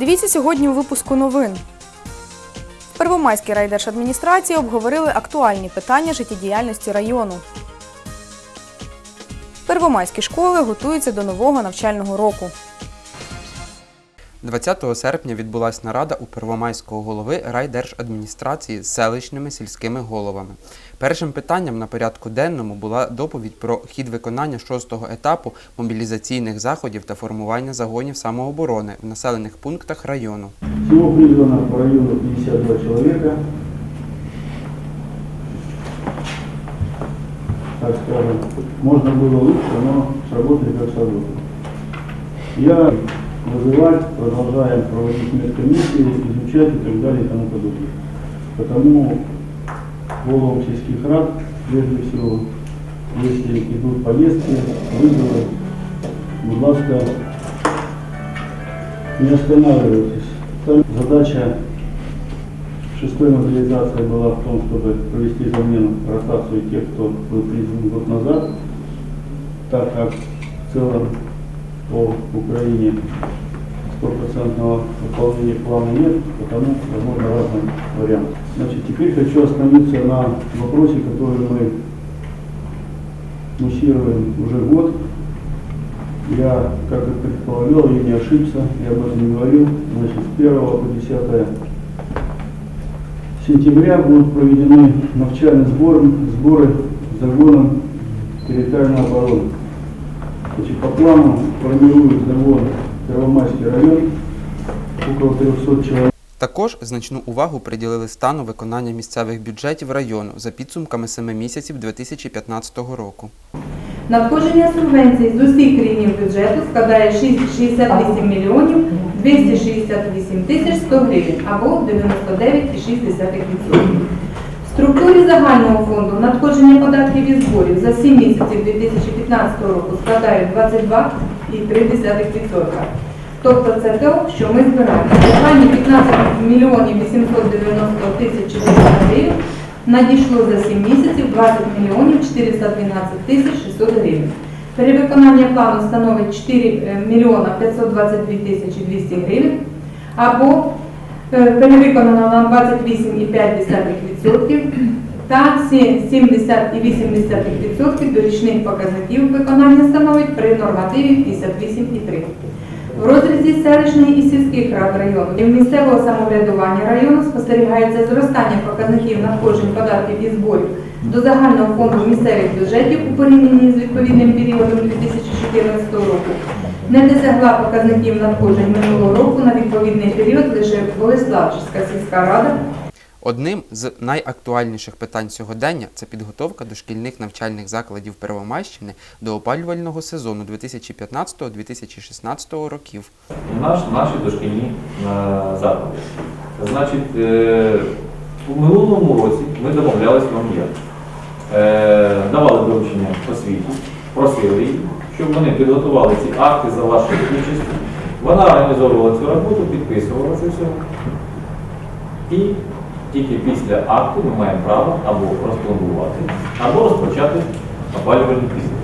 Дивіться сьогодні у випуску новин. В Первомайській райдержадміністрації обговорили актуальні питання життєдіяльності району. Первомайські школи готуються до нового навчального року. 20 серпня відбулася нарада у Первомайського голови райдержадміністрації з селищними сільськими головами. Першим питанням на порядку денному була доповідь про хід виконання шостого етапу мобілізаційних заходів та формування загонів самооборони в населених пунктах району. Всего призвано по району 52 человека. Так скажем, можно было лучше, но сработали как сработали. Я вызывать, продолжаем проводить медкомиссии, изучать и так далее и тому подобное. Потому головам сельских рад, прежде всего, если идут поездки, вызовы, будь ласка, не останавливайтесь. Там Задача шестой мобилизации была в том, чтобы провести замену, ротацию тех, кто был призван год назад, так как в целом по Украине стопроцентного выполнения плана нет, потому возможно разные варианты. Значит, теперь хочу остановиться на вопросе, который мы муссируем уже год. Я, как и предполагал, я не ошибся, я об этом говорил. Значит, с 1 по 10 сентября будут проведены навчальные сборы, сборы с загоном территориальной обороны. Значит, по плану формируют загон Первомайский район, около 300 человек. Також значну увагу приділили стану виконання місцевих бюджетів району за підсумками 7 місяців 2015 року. Надходження субвенцій з усіх рівнів бюджету складає 68 мільйонів 268 тисяч 100 гривень або 99,6%. Структурі загального фонду надходження податків і зборів за 7 місяців 2015 року складають 22,3%. Тобто це те, що ми збираємо. Плані 15 мільйонів 890 тисяч 400 гривень надійшло за 7 місяців 20 мільйонів 412 тисяч 600 гривень. Перевиконання плану становить 4 мільйона 522 тисячі 200 гривень або е, перевиконано на 28,5% та 70,8% до річних показників виконання становить при нормативі 58,3%. В розрізі селищної і сільських рад району і місцевого самоврядування району спостерігається зростання показників надходжень податків і зборів до загального фонду місцевих бюджетів у порівнянні з відповідним періодом 2014 року. Не досягла показників надходжень минулого року на відповідний період лише Болеславська сільська рада Одним з найактуальніших питань сьогодення це підготовка дошкільних навчальних закладів Первомайщини до опалювального сезону 2015-2016 років. Наш, наші дошкільні е, заклади. Значить, е, у минулому році ми домовлялися вам як. Е, давали доручення освіті, просили їх, щоб вони підготували ці акти за вашою участю. Вона організовувала цю роботу, підписувала це все. І тільки після акту ми маємо право або розпланувати, або розпочати опалювальний період.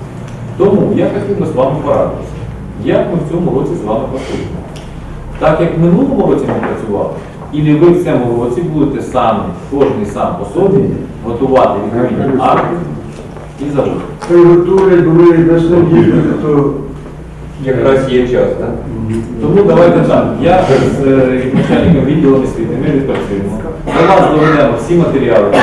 Тому я хотів би з вами порадитися, як ми в цьому році з вами поступимо. Так як в минулому році ми працювали, і не ви в цьому році будете самі, кожен сам по собі, готувати відповідні акти і заводи. Приготовили, мы должны їхати, то Якраз є час, так? Тому давайте так. Я з е, начальником відділу освіти ми відпрацюємо. До вас доведемо всі матеріали,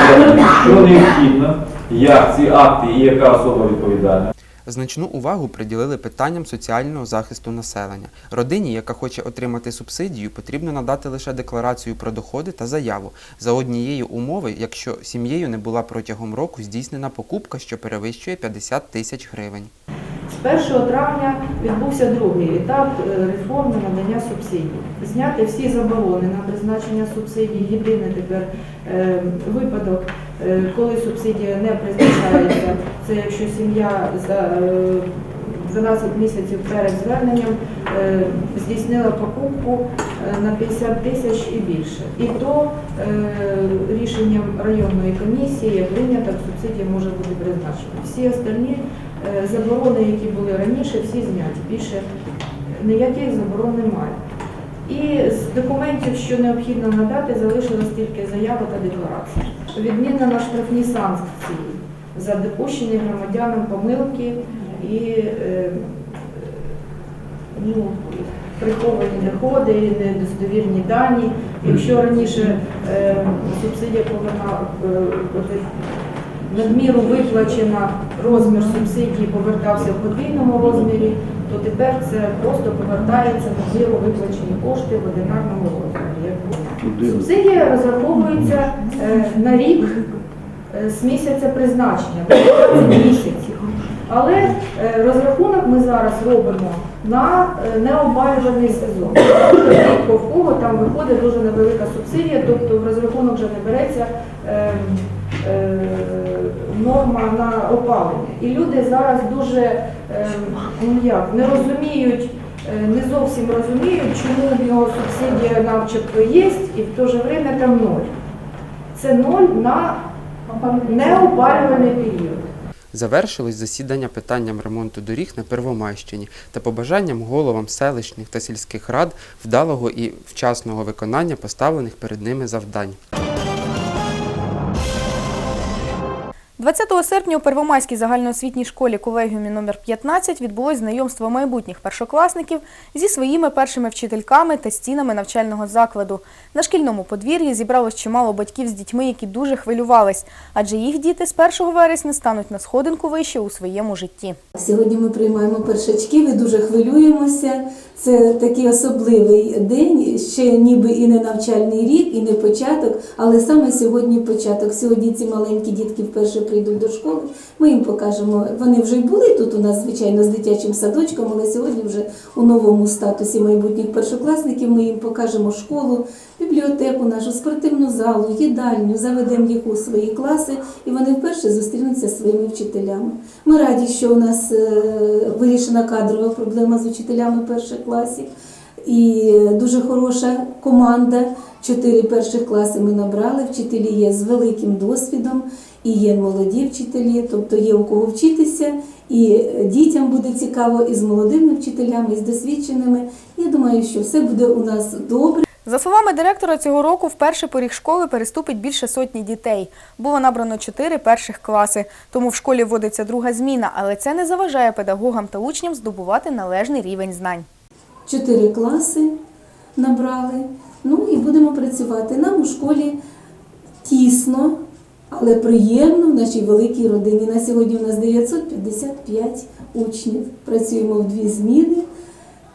що необхідно, як ці акти і яка особа відповідальна. Значну увагу приділили питанням соціального захисту населення. Родині, яка хоче отримати субсидію, потрібно надати лише декларацію про доходи та заяву за однієї умови, якщо сім'єю не була протягом року здійснена покупка, що перевищує 50 тисяч гривень. З 1 травня відбувся другий етап е, реформи надання субсидій. Зняти всі заборони на призначення субсидій. Єдиний тепер е, випадок, коли субсидія не призначається, це якщо сім'я за е, 12 місяців перед зверненням е, здійснила покупку е, на 50 тисяч і більше. І то е, рішенням районної комісії прийнято, субсидія може бути призначена. Всі остальні е, заборони, які були раніше, всі зняті. Більше ніяких заборон немає. І з документів, що необхідно надати, залишилась тільки заява та декларація. Відмінено штрафні санкції за допущені громадянам помилки і е, ну, приховані доходи, недостовірні дані. Якщо раніше е, субсидія повинна е, надміру виплачена, розмір субсидії повертався в подвійному розмірі, то тепер це просто повертається надміру виплачені кошти в одинарному розмірі. Субсидія розраховується е, на рік е, з місяця призначення, до 15 місяців. Але е, розрахунок ми зараз робимо на неопалювальний сезон. Тобто в кого там виходить дуже невелика субсидія, тобто в розрахунок вже не береться норма на опалення. І люди зараз дуже ну як, не розуміють, не зовсім розуміють, чому в нього субсидія начебто є, і в то же время там ноль. Це ноль на неопалювальний період. Завершилось засідання питанням ремонту доріг на Первомайщині та побажанням головам селищних та сільських рад вдалого і вчасного виконання поставлених перед ними завдань. 20 серпня у Первомайській загальноосвітній школі колегіумі номер 15 відбулось знайомство майбутніх першокласників зі своїми першими вчительками та стінами навчального закладу. На шкільному подвір'ї зібралось чимало батьків з дітьми, які дуже хвилювались, адже їх діти з 1 вересня стануть на сходинку вище у своєму житті. Сьогодні ми приймаємо першачків і дуже хвилюємося. Це такий особливий день, ще ніби і не навчальний рік, і не початок, але саме сьогодні початок. Сьогодні ці маленькі дітки вперше прийдуть до школи. Ми їм покажемо. Вони вже були тут у нас, звичайно, з дитячим садочком, але сьогодні вже у новому статусі майбутніх першокласників ми їм покажемо школу, бібліотеку, нашу спортивну залу, їдальню, заведемо їх у свої класи, і вони вперше зустрінуться зі своїми вчителями. Ми раді, що у нас е, вирішена кадрова проблема з вчителями перших класів. І дуже хороша команда. Чотири перших класи ми набрали. Вчителі є з великим досвідом, і є молоді вчителі, тобто є у кого вчитися, і дітям буде цікаво, і з молодими вчителями, і з досвідченими. Я думаю, що все буде у нас добре. За словами директора, цього року вперше поріг школи переступить більше сотні дітей. Було набрано чотири перших класи, тому в школі вводиться друга зміна, але це не заважає педагогам та учням здобувати належний рівень знань. Чотири класи набрали. Ну і будемо працювати. Нам у школі тісно, але приємно в нашій великій родині. На сьогодні у нас 955 учнів. Працюємо в дві зміни,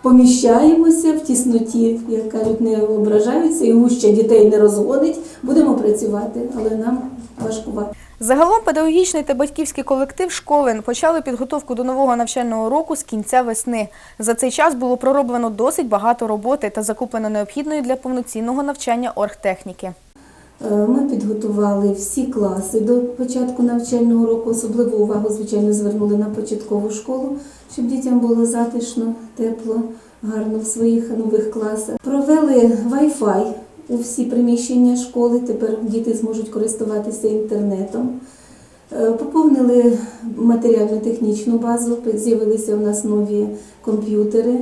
поміщаємося в тісноті, як кажуть, не ображаються і гуща дітей не розгонить. Будемо працювати, але нам важкувато. Загалом педагогічний та батьківський колектив школи почали підготовку до нового навчального року з кінця весни. За цей час було пророблено досить багато роботи та закуплено необхідної для повноцінного навчання оргтехніки. Е, Ми підготували всі класи до початку навчального року. Особливу увагу, звичайно, звернули на початкову школу, щоб дітям було затишно, тепло, гарно в своїх нових класах. Провели Wi-Fi у всі приміщення школи. Тепер діти зможуть користуватися інтернетом. Е, Поповнили матеріально-технічну базу, з'явилися у нас нові комп'ютери,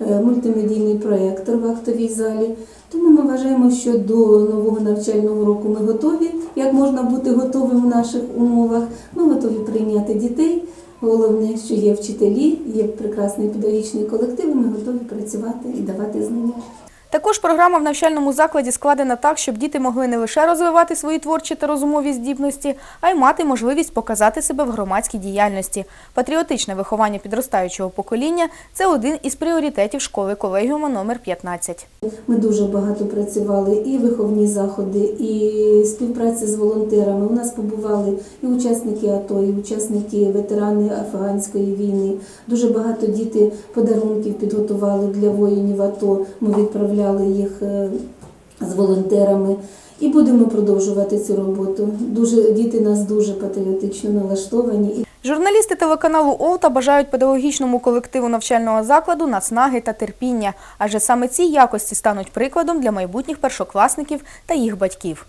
е, мультимедійний проєктор в актовій залі. Тому ми вважаємо, що до нового навчального року ми готові. Як можна бути готовим в наших умовах? Ми готові прийняти дітей. Головне, що є вчителі, є прекрасний педагогічний колектив, і ми готові працювати і давати знання. Також програма в навчальному закладі складена так, щоб діти могли не лише розвивати свої творчі та розумові здібності, а й мати можливість показати себе в громадській діяльності. Патріотичне виховання підростаючого покоління це один із пріоритетів школи колегіуму номер 15. Ми дуже багато працювали і виховні заходи, і співпраця з волонтерами. У нас побували і учасники АТО, і учасники ветерани афганської війни. Дуже багато діти подарунків підготували для воїнів АТО. Ми відправляли їх е, з волонтерами. І будемо продовжувати цю роботу. Дуже діти нас дуже патріотично налаштовані. Журналісти телеканалу Олта бажають педагогічному колективу навчального закладу наснаги та терпіння, адже саме ці якості стануть прикладом для майбутніх першокласників та їх батьків.